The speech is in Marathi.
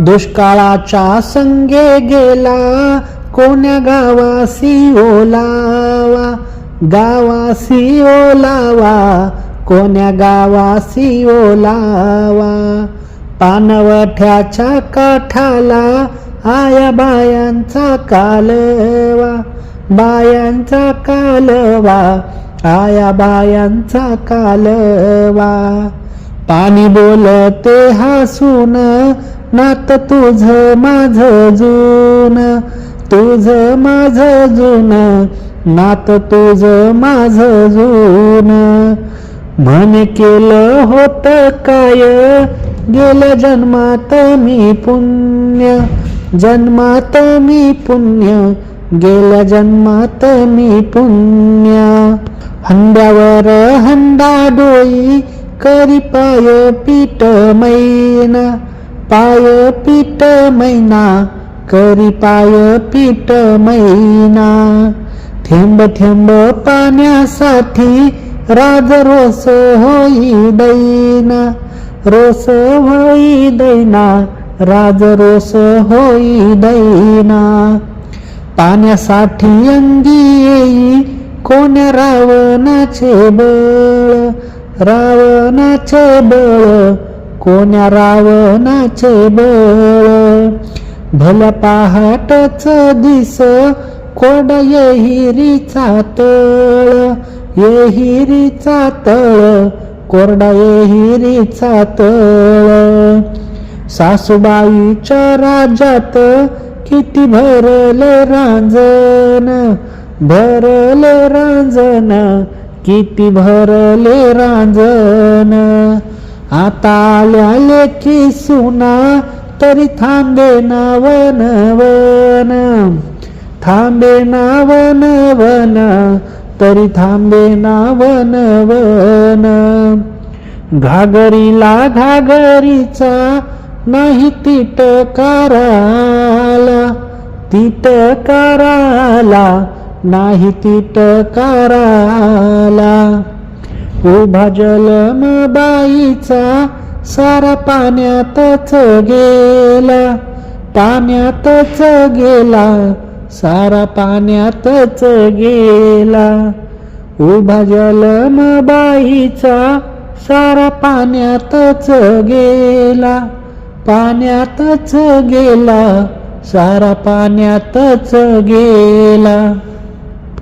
दुष्काळाच्या संगे गेला कोण्या गावासी ओलावा? गावासी ओलावा कोण्या गावासी ओलावा? पानवठ्याच्या काठाला आया बायांचा कालवा बायांचा कालवा आया बायांचा कालवा. पाणी बोलते हसून नात तुझ माझ जून तुझ माझ जून नात तुझ माझ जून. म्हण केलं होत काय गेल्या जन्मात मी पुण्य जन्मात मी पुण्य गेल्या जन्मात मी पुण्य. हंड्यावर हंडा डोई करी पाय पीठ मैना. पाय पीठ मैना करी पाय पीठ मैना. थेंब थेंब पाण्यासाठी राज रोस होई दैना रोस होई दैना राज रोस होई दैना. पाण्यासाठी अंगी येई कोण्या रावणाचे बळ रावणाचे बळ कोण्या रावणाचे बळ? भल पहाटच दिस कोड येहिरीचा तळ? येहिरीचा तळ कोरडा येहिरीचा तळ? सासूबाईच्या राज्यात किती भरले रांजण? भरले रांजण किती भरले रांजण? आता आल्या लेखी सुना तरी थांबे नावन वन थांबे नावन वन तरी थांबे नावन वन घागरीला घागरीचा नाही तिट कराला तिट कराला नाही तिट कराला. उभा जलम बाईचा सारा पाण्यातच गेला पाण्यातच गेला सारा पाण्यातच गेला. उभा जलम बाईचा सारा पाण्यातच गेला पाण्यातच गेला सारा पाण्यातच गेला.